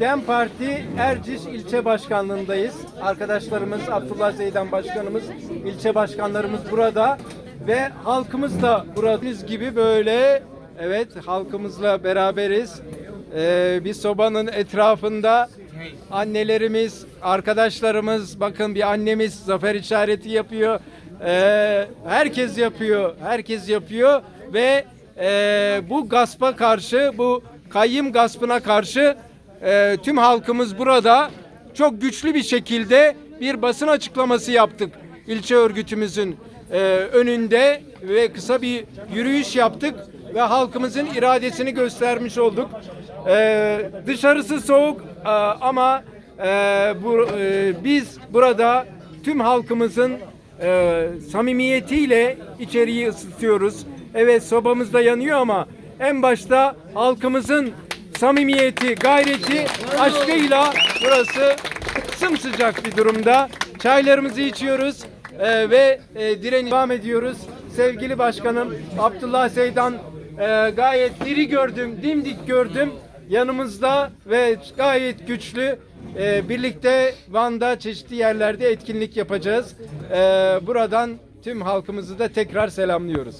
DEM Parti Erciş ilçe başkanlığındayız. Arkadaşlarımız Abdullah Zeydan başkanımız, ilçe başkanlarımız burada ve halkımız da buradayız gibi böyle evet halkımızla beraberiz. Ee, bir sobanın etrafında annelerimiz, arkadaşlarımız bakın bir annemiz zafer işareti yapıyor. Ee, herkes yapıyor, herkes yapıyor ve e, bu gaspa karşı, bu kayyım gaspına karşı e, tüm halkımız burada çok güçlü bir şekilde bir basın açıklaması yaptık ilçe örgütümüzün e, önünde ve kısa bir yürüyüş yaptık ve halkımızın iradesini göstermiş olduk. E, dışarısı soğuk e, ama e, bu, e, biz burada tüm halkımızın e, samimiyetiyle içeriği ısıtıyoruz. Evet sobamız da yanıyor ama en başta halkımızın samimiyeti, gayreti, aşkıyla burası sımsıcak bir durumda. Çaylarımızı içiyoruz e, ve e, direni devam ediyoruz. Sevgili başkanım Abdullah Seydan e, gayet diri gördüm, dimdik gördüm. Yanımızda ve gayet güçlü. E, birlikte Van'da çeşitli yerlerde etkinlik yapacağız. E, buradan tüm halkımızı da tekrar selamlıyoruz.